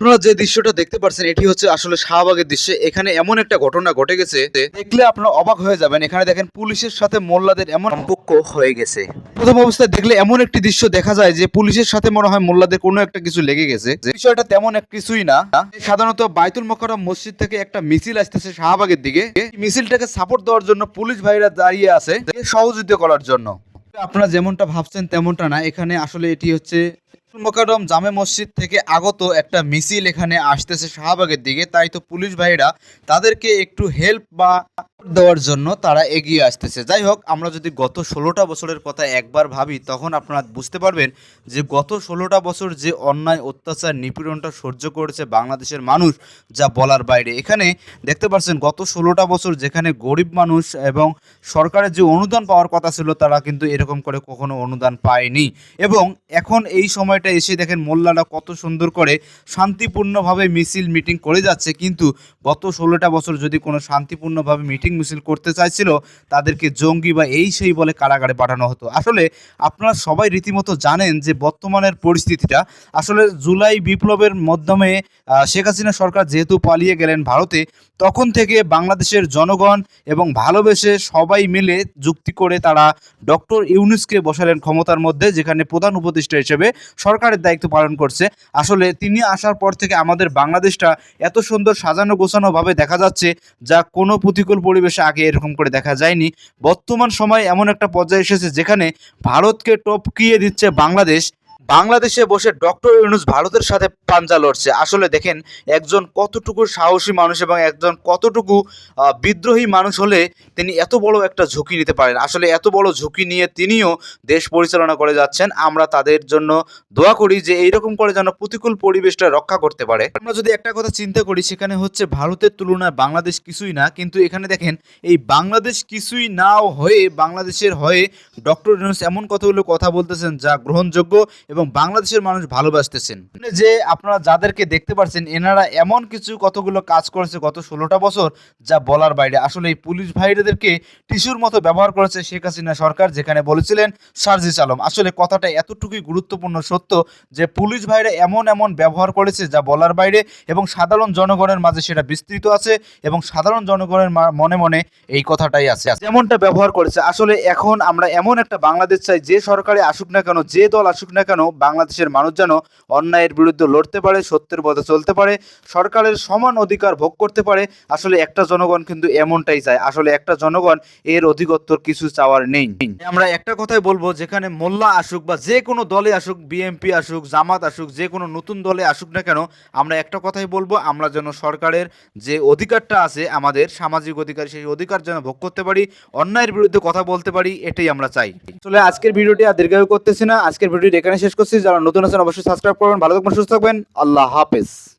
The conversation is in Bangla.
আপনারা যে দৃশ্যটা দেখতে পাচ্ছেন এটি হচ্ছে আসলে শাহবাগের দৃশ্য। এখানে এমন একটা ঘটনা ঘটে গেছে, দেখলে আপনারা অবাক হয়ে যাবেন। এখানে দেখেন পুলিশের সাথে মোল্লাদের এমন সম্পর্ক হয়ে গেছে। প্রথম অবস্থায় দেখলে এমন একটি দৃশ্য দেখা যায় যে পুলিশের সাথে মনে হয় মোল্লাদের কোনো একটা কিছু লেগে গেছে। বিষয়টা তেমন এক কিছুই না। সাধারণত বাইতুল মোকাররম মসজিদ থেকে একটা মিছিল আসতেছে শাহবাগের দিকে। মিছিলটাকে সাপোর্ট দেওয়ার জন্য পুলিশ ভাইরা দাঁড়িয়ে আছে, সহযোগিতা করার জন্য। আপনারা যেমনটা ভাবছেন তেমনটা না। এখানে আসলে এটি হচ্ছে মোকাররম জামে মসজিদ থেকে আগত একটা মিছিল এখানে আসতেছে শাহবাগের দিকে। তাই তো পুলিশ ভাইরা তাদেরকে একটু হেল্প বা দেওয়ার জন্য তারা এগিয়ে আসতেছে। যাই হোক, আমরা যদি গত ষোলোটা বছরের কথা একবার ভাবি, তখন আপনারা বুঝতে পারবেন যে গত ষোলোটা বছর যে অন্যায়, অত্যাচার, নিপীড়নটা সহ্য করেছে বাংলাদেশের মানুষ, যা বলার বাইরে। এখানে দেখতে পাচ্ছেন, গত ষোলোটা বছর যেখানে গরিব মানুষ এবং সরকারের যে অনুদান পাওয়ার কথা ছিল, তারা কিন্তু এরকম করে কখনো অনুদান পায়নি। এবং এখন এই সময়টা এসে দেখেন, মোল্লারা কত সুন্দর করে শান্তিপূর্ণভাবে মিছিল, মিটিং করে যাচ্ছে। কিন্তু গত ষোলোটা বছর যদি কোনো শান্তিপূর্ণভাবে মিটিং মিছিল করতে চাইছিল, তাদেরকে জঙ্গি বা এই সেই বলে কারাগারে পাঠানো হতো। আসলে আপনারা সবাই রীতিমতো জানেন যে বর্তমানের পরিস্থিতিটা। আসলে জুলাই বিপ্লবের মাধ্যমে শেখ হাসিনা সরকার যেহেতু পালিয়ে গেলেন ভারতে, তখন থেকে বাংলাদেশের জনগণ এবং ভালোবেসে সবাই মিলে যুক্তি করে তারা ডক্টর ইউনুসকে বসালেন ক্ষমতার মধ্যে, যেখানে প্রধান উপদেষ্টা হিসেবে সরকারের দায়িত্ব পালন করছে। আসলে তিনি আসার পর থেকে আমাদের বাংলাদেশটা এত সুন্দর সাজানো গোছানোভাবে দেখা যাচ্ছে, যা কোনো প্রতিকূল পরিবেশে আগে এরকম করে দেখা যায়নি। বর্তমান সময় এমন একটা পর্যায়ে এসেছে যেখানে ভারতকে টপকিয়ে দিচ্ছে বাংলাদেশ। বাংলাদেশে বসে ডক্টর ইউনুস ভারতের সাথে পাঞ্জা লড়ছে। আসলে দেখেন, একজন কতটুকু সাহসী মানুষ এবং একজন কতটুকু বিদ্রোহী মানুষ হলে তিনি এত বড় একটা ঝুঁকি নিতে পারেন। আসলে এত বড় ঝুঁকি নিয়ে তিনিও দেশ পরিচালনা করে যাচ্ছেন। আমরা তাদের জন্য দোয়া করি যে এইরকম করে যেন প্রতিকূল পরিবেশটা রক্ষা করতে পারে। আমরা যদি একটা কথা চিন্তা করি, সেখানে হচ্ছে ভারতের তুলনায় বাংলাদেশ কিছুই না। কিন্তু এখানে দেখেন, এই বাংলাদেশ কিছুই নাও হয়ে, বাংলাদেশের হয়ে ডক্টর ইউনুস এমন কতগুলো কথা বলতেছেন যা গ্রহণযোগ্য এবং বাংলাদেশের মানুষ ভালোবাসতেছেন। মানে যে আপনারা যাদেরকে দেখতে পাচ্ছেন এনারা এমন কিছু কতগুলো কাজ করেছে গত ষোলোটা বছর যা বলার বাইরে। আসলে এই পুলিশ ভাইদেরকে টিস্যুর মতো ব্যবহার করেছে শেখ হাসিনা সরকার, যেখানে বলেছিলেন, সার্জিস আলম। আসলে কথাটা এতটুকুই গুরুত্বপূর্ণ সত্য যে পুলিশ ভাইরা এমন এমন ব্যবহার করেছে যা বলার বাইরে এবং সাধারণ জনগণের মাঝে সেটা বিস্তৃত আছে এবং সাধারণ জনগণের মনে মনে এই কথাটাই আছে। যেমনটা ব্যবহার করেছে, আসলে এখন আমরা এমন একটা বাংলাদেশ চাই যে সরকারে আসুক না কেন, যে দল আসুক না কেন বাংলাদেশের মানুষ যেন অন্যায়ের বিরুদ্ধে লড়তে পারে, সত্যের পথে চলতে পারে, সরকারের সমান অধিকার ভোগ করতে পারে, আসলে একটা জনগণ কিন্তু এমনটাই চায়। আসলে একটা জনগণ এর অধিকত্তর কিছু চাওয়ার নেই। আমরা একটা কথাই বলব, যেখানে মোল্লা আসুক বা যে কোনো দলে আসুক বিএমপি আসুক, জামাত আসুক, যে কোনো নতুন দলে আসুক না কেন, আমরা একটা কথাই বলব, আমরা যেন সরকারের যে অধিকারটা আছে, আমাদের সামাজিক অধিকার, সেই অধিকার যেন ভোগ করতে পারি, অন্যায়ের বিরুদ্ধে কথা বলতে পারি, এটাই আমরা চাই। আসলে আজকের ভিডিওটি আর দীর্ঘায়ু করতেছি না। আজকের ভিডিওটি এখানে শেষ করছি যারা নতুন আছেন অবশ্যই সাবস্ক্রাইব করবেন। ভালো থাকবেন সুস্থ থাকবেন। আল্লাহ হাফেজ।